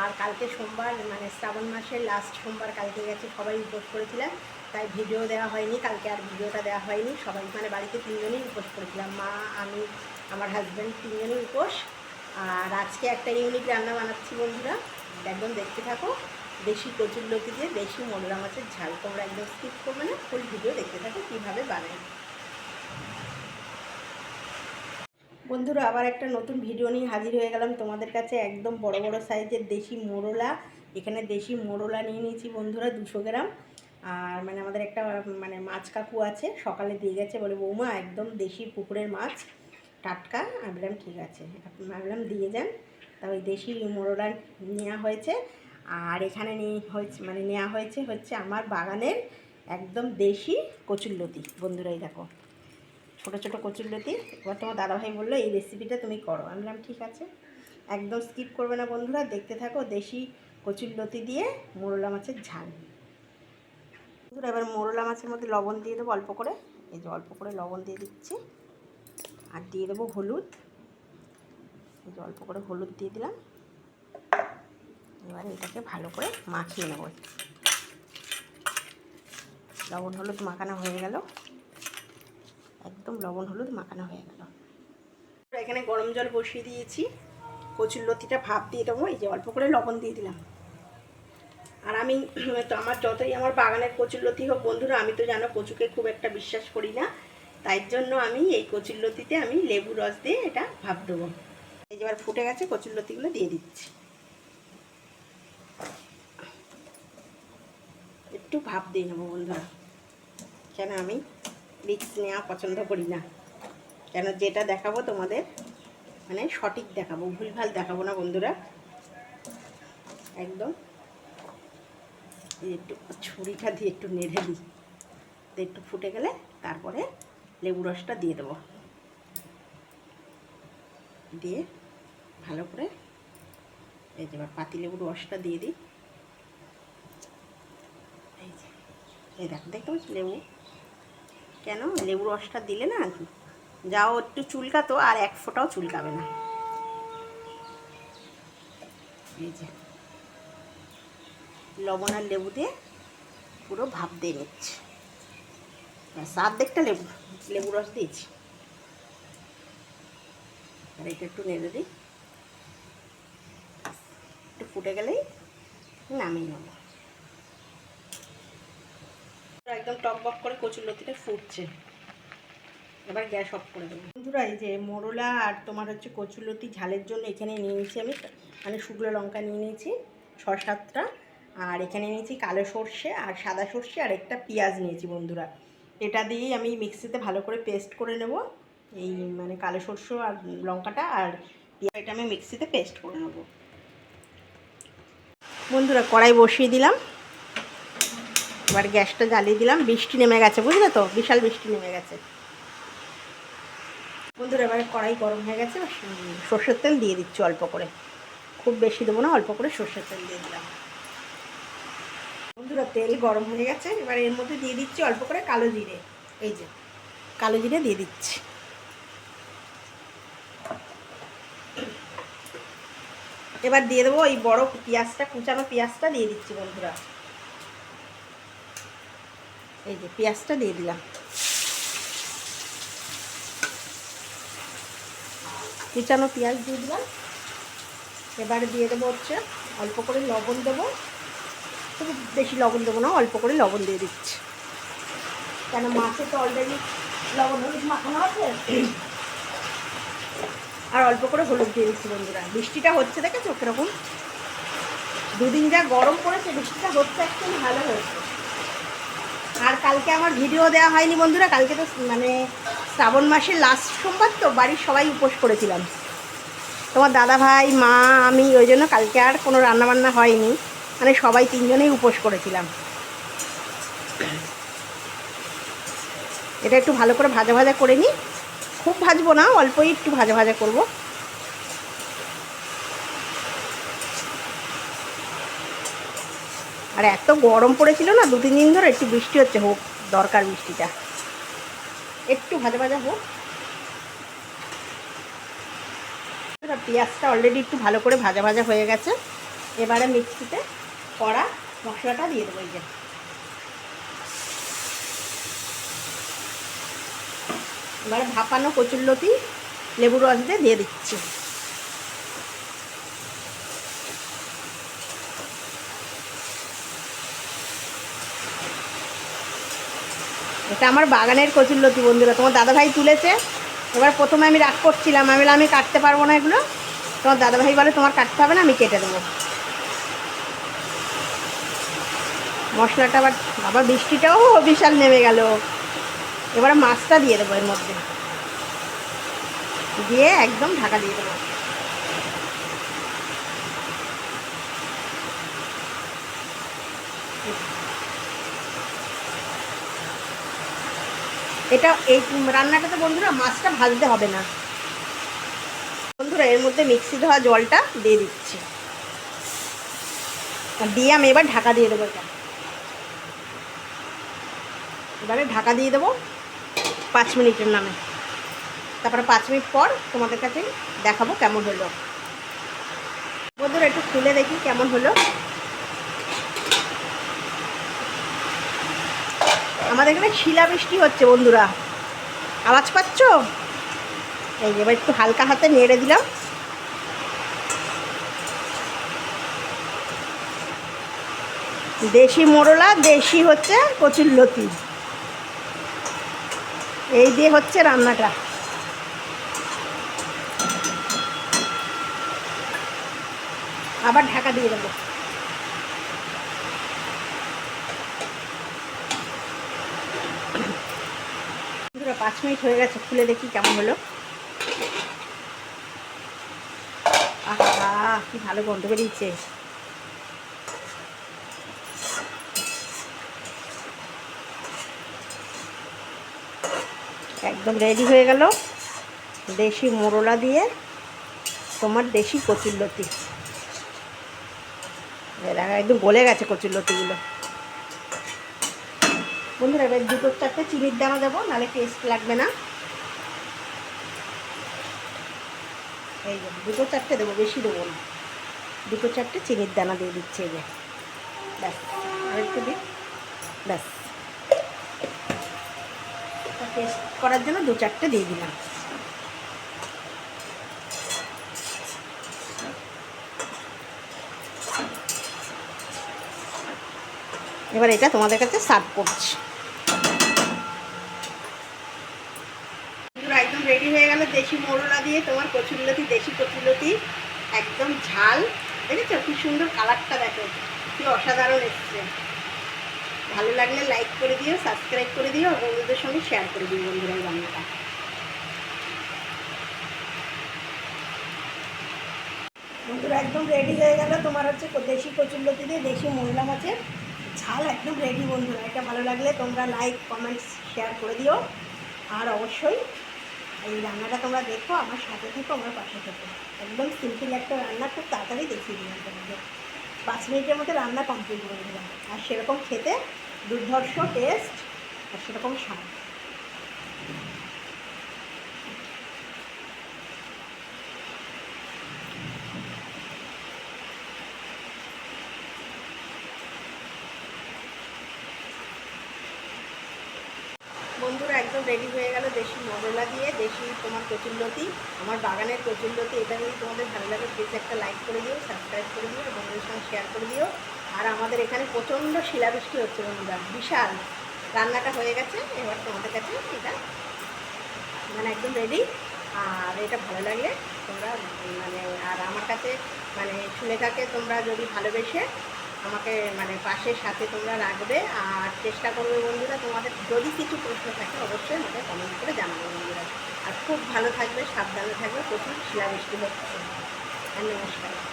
আর কালকে সোমবার মানে শ্রাবণ মাসের লাস্ট সোমবার কালকে গেছে, সবাই উপোস করেছিলাম। তাই ভিডিও দেওয়া হয়নি, কালকে আর ভিডিওটা দেওয়া হয়নি। সবাই মানে বাড়িতে তিনজনই উপোস করেছিলাম, মা, আমি, আমার হাজব্যান্ড তিনজনই উপোস। আর আজকে একটা ইউনিক রান্না বানাচ্ছি বন্ধুরা, একদম দেখতে থাকো। দেশি কচুর লতি দিয়ে দেশি মোগরা মাছের ঝাল, তোমরা একদম স্কিপ করবে না ফুল ভিডিও দেখতে থাকো কীভাবে বানাই। বন্ধুরা, আবার একটা নতুন ভিডিও নিয়ে হাজির হয়ে গেলাম। তোমাদের কাছে একদম বড় বড় সাইজের দেশি মোরলা। এখানে দেশি মোরলা নিয়ে নিয়েছি বন্ধুরা, দুশো গ্রাম। আর মানে আমাদের একটা মানে মাছ কাকু আছে, সকালে দিয়ে গেছে। বলে, বৌমা, একদম দেশি পুকুরের মাছ। টাটকা। আমি বললাম, ঠিক আছে। আমি ভাবলাম দিয়ে যান। তা ওই দেশি মোরলা নেওয়া হয়েছে। আর এখানে নিয়ে হয়েছে মানে নেওয়া হয়েছে হচ্ছে আমার বাগানের একদম দেশি কচুরলতি বন্ধুরা, এই দেখো। ছোটো ছোটো কচুরলতি এবার তোমার দাদাভাই বলল, এই রেসিপিটা তুমি করো। আমি বললাম, ঠিক আছে। একদম স্কিপ করবে না বন্ধুরা, দেখতে থাকো দেশি কচুরলতি দিয়ে মোরলা মাছের ঝাল। বন্ধুরা, এবার মোরলা মাছের মধ্যে লবণ দিয়ে দেবো অল্প করে। এই যে অল্প করে লবণ দিয়ে দিচ্ছি। আর দিয়ে দেবো হলুদ। এই যে অল্প করে হলুদ দিয়ে দিলাম। এবার এটাকে ভালো করে মাখিয়ে নেব। লবণ, হলুদ মাখানো হয়ে গেল। একদম লবণ, হলুদ মাখানো হয়ে গেল। এখানে গরম জল বসিয়ে দিয়েছি। কচুর লতিটা ভাপ দিয়ে দেবো, এই যে অল্প করে লবণ দিয়ে দিলাম। আর আমি, তো আমার যতই আমার বাগানের কচুর লতি হোক, বন্ধুরা, আমি তো জানো কচুকে খুব একটা বিশ্বাস করি না। তাই জন্য আমি এই কচুর লতিতে আমি লেবু রস দিয়ে এটা ভাপ দেবো। এই যে এবার ফুটে গেছে, কচুর লতিগুলো দিয়ে দিচ্ছি। একটু ভাপ দিয়ে নেব, বন্ধুরা। কেন আমি রিক্স নেওয়া পছন্দ করি না। কেন যেটা দেখাবো তোমাদের মানে সঠিক দেখাবো, ভুলভাল দেখাবো না বন্ধুরা। একদম। একটু ছুরিটা দিয়ে একটু নেড়ে দিই। একটু ফুটে গেলে তারপরে লেবু রসটা দিয়ে দেবো। দিয়ে ভালো করে এই যে এবার পাতি লেবুর রসটা দিয়ে দিই। এই এই দেখো, দেখতে পাচ্ছি লেবু? কেন? লেবু রসটা দিলে না যাও একটু চুলকাতো, আর এক ফোঁটাও চুলকাবে না। এই যে। লবণ আর লেবু দিয়ে পুরো ভাপ দিয়ে নিচ্ছে। সাত দেখটা লেবু লেবু রস দিয়েছি। আর এটা একটু নেড়ে দিই। একটু ফুটে গেলেই নামিয়ে নেব। একদম টক বক করে কচুর লতিটা ফুটছে। এবার গ্যাস অফ করে দেবো। বন্ধুরা, এই যে মোরলা আর তোমার হচ্ছে কচুরলতি ঝালের জন্য এখানে নিয়ে নিয়েছি আমি। মানে শুকনো লঙ্কা নিয়ে নিয়েছি ছ সাতটা আর এখানে নিয়েছি কালো সর্ষে আর সাদা সর্ষে আর একটা পেঁয়াজ নিয়েছি বন্ধুরা। এটা দিয়েই আমি মিক্সিতে ভালো করে পেস্ট করে নেব। এই মানে কালো সর্ষে আর লঙ্কাটা আর পেঁয়াজটা আমি মিক্সিতে পেস্ট করে নেব। বন্ধুরা, কড়াই বসিয়ে দিলাম। এবার গ্যাসটা জ্বালিয়ে দিলাম, বৃষ্টি নেমে গেছে, বুঝলে তো? বিশাল বৃষ্টি নেমে গেছে। বন্ধুরা, এবারে কড়াই গরম হয়ে গেছে সর্ষের তেল দিয়ে দিচ্ছি অল্প করে। খুব বেশি দেবো না, অল্প করে সর্ষের তেল দিয়ে দিলাম। বন্ধুরা, তেল গরম হয়ে গেছে, এবার এর মধ্যে দিয়ে দিচ্ছি অল্প করে কালো জিরে। এই যে, কালো জিরে দিয়ে দিচ্ছি। এবার দিয়ে দেবো ওই বড় পেঁয়াজটা, কুচানো পেঁয়াজটা দিয়ে দিচ্ছি বন্ধুরা। এই যে পেঁয়াজটা দিয়ে দিলাম। কুচানো পেঁয়াজ দিয়ে দিলাম। এবারে দিয়ে দেবো হচ্ছে অল্প করে লবণ দেবো। খুব বেশি লবণ দেবো না, অল্প করে লবণ দিয়ে দিচ্ছি। কেন মাছে তো অলরেডি লবণ হলুদ মাখানো আছে? আর অল্প করে হলুদ দিয়ে দিচ্ছি বন্ধুরা। বৃষ্টিটা হচ্ছে, দেখেছ কীরকম? দুদিন যা গরম পড়েছে, বৃষ্টিটা হচ্ছে অ্যাকচুয়ালি ভালো হয়েছে। কালকে আমার ভিডিও দেওয়া হয়নি বন্ধুরা, কালকে তো মানে শ্রাবণ মাসের লাস্ট সোমবার তো বাড়ির সবাই উপোস করেছিলাম। তোমার দাদা ভাই, মা, আমি, ওই জন্য কালকে আর কোনো রান্নাবান্না হয়নি। মানে সবাই তিনজনেই উপোস করেছিলাম। এটা একটু ভালো করে ভাজা ভাজা করে নিই খুব ভাজবো না, অল্পই একটু ভাজা ভাজা করব। আর এত গরম পড়েছিল না দু তিন দিন ধরে একটু বৃষ্টি হচ্ছে, হোক দরকার বৃষ্টিটা। একটু ভাজা ভাজা হোক। পেঁয়াজটা অলরেডি একটু ভালো করে ভাজা ভাজা হয়ে গেছে। এবারে মিক্সিতে কড়া মশলাটা দিয়ে দেবো যে। এবারে ভাপানো কচুরলতি লেবু রস দিয়ে দিচ্ছি। এটা আমার বাগানের কচুরলতি বন্ধুরা। তোমার দাদাভাই তুলেছে। এবার প্রথমে আমি রাগ করছিলাম। আমি আমি কাটতে পারব না এগুলো। তোমার দাদাভাই বলে, তোমার কাটতে হবে না, আমি কেটে দেবো। মশলাটা আবার আবার বৃষ্টিটাও বিশাল নেমে গেল। এবারে মাছটা দিয়ে দেবো এর মধ্যে। দিয়ে একদম ঢাকা দিয়ে দেবো। এটা এই রান্নাটাতে বন্ধুরা মাছটা ভাজতে হবে না। বন্ধুরা, এর মধ্যে মিক্সি ধোয়া জলটা দিয়ে দিচ্ছি। দিয়ে আমি এবার ঢাকা দিয়ে দেবো এটা। এবারে ঢাকা দিয়ে দেবো পাঁচ মিনিটের নামে। তারপরে পাঁচ মিনিট পর তোমাদের কাছে দেখাবো কেমন হলো। বন্ধুরা, একটু খুলে দেখি কেমন হলো। আমাদের এখানে শিলা বৃষ্টি হচ্ছে, বন্ধুরা। আওয়াজ পাচ্ছ? এই এবার একটু হালকা হাতে নেড়ে দিলাম। দেশি মোরলা, দেশি হচ্ছে কচুর লতি। এই দিয়ে হচ্ছে রান্নাটা। আবার ঢাকা দিয়ে দেবো। পাঁচ মিনিট হয়ে গেছে, খুলে দেখি কেমন হলো। আহা, কি ভালো গন্ধ বেরিয়েছে। একদম রেডি হয়ে গেল। দেশি মোরলা দিয়ে তোমার দেশি কচুরলতি একদম গলে গেছে কচুরলতিগুলো বন্ধুরা, এবার দুটো চারটে চিনির দানা দেবো, নাহলে টেস্ট লাগবে না। এই দুটো চারটে দেবো, বেশি দেবো না। দুটো চারটে চিনির দানা দিয়ে দিচ্ছে এই যে। ব্যাস আর একটু দিই। ব্যাস। টেস্ট করার জন্য দু চারটে দিয়ে দিলাম। এবার এটা তোমাদের কাছে সার্ভ করছি। একদম রেডি হয়ে গেল দেশি মোরলা দিয়ে তোমার কচুরলতি, দেশি কচুরলতি, একদম ঝাল। দেখেছ? কি সুন্দর কালারটা দেখো। কি অসাধারণ এসছে। ভালো লাগলে লাইক করে দিও সাবস্ক্রাইব করে দিও, আর বন্ধুদের সঙ্গে শেয়ার করে দিও বন্ধুরা এই রান্নাটা। বন্ধুরা, একদম রেডি হয়ে গেল তোমার হচ্ছে দেশি কচুরলতি দিয়ে দেশি মোরলা মাছের ঝাল একদম রেডি বন্ধুরা। এটা ভালো লাগলে তোমরা লাইক কমেন্টস শেয়ার করে দিও। আর অবশ্যই এই রান্নাটা তোমরা দেখো, আমার সাথে থেকো, আমার পাশে থেকো। একদম সিম্পল একটা রান্না, খুব তাড়াতাড়ি দেখিয়ে দিলাম তোমাদের পাঁচ মিনিটের মধ্যে রান্না কমপ্লিট করে দিলাম। আর সেরকম খেতে দুর্ধর্ষ টেস্ট আর সেরকম স্বাদ বন্ধুরা একদম রেডি হয়ে গেল দেশি মরলা দিয়ে, দেশি তোমার কচুরলতি আমার বাগানের কচুরলতি এটা যদি তোমাদের ভালো লাগে প্লিজ একটা লাইক করে দিও সাবস্ক্রাইব করে দিও, বন্ধুদের সঙ্গে শেয়ার করে দিও। আর আমাদের এখানে প্রচণ্ড শিলাবৃষ্টি হচ্ছে বন্ধুরা, বিশাল। রান্নাটা হয়ে গেছে, এবার তোমাদের কাছে এটা মানে একদম রেডি আর এটা ভালো লাগলে তোমরা মানে আর আমার কাছে মানে সুলেখাকে তোমরা যদি ভালোবেসে আমাকে মানে পাশের সাথে তোমরা রাখবে। আর চেষ্টা করবে বন্ধুরা, তোমাদের যদি কিছু প্রশ্ন থাকে অবশ্যই আমাকে কমেন্ট করে জানাবে বন্ধুরা। আর খুব ভালো থাকবে, সাবধানে থাকবে। প্রচুর শিলাবৃষ্টি হচ্ছে। নমস্কার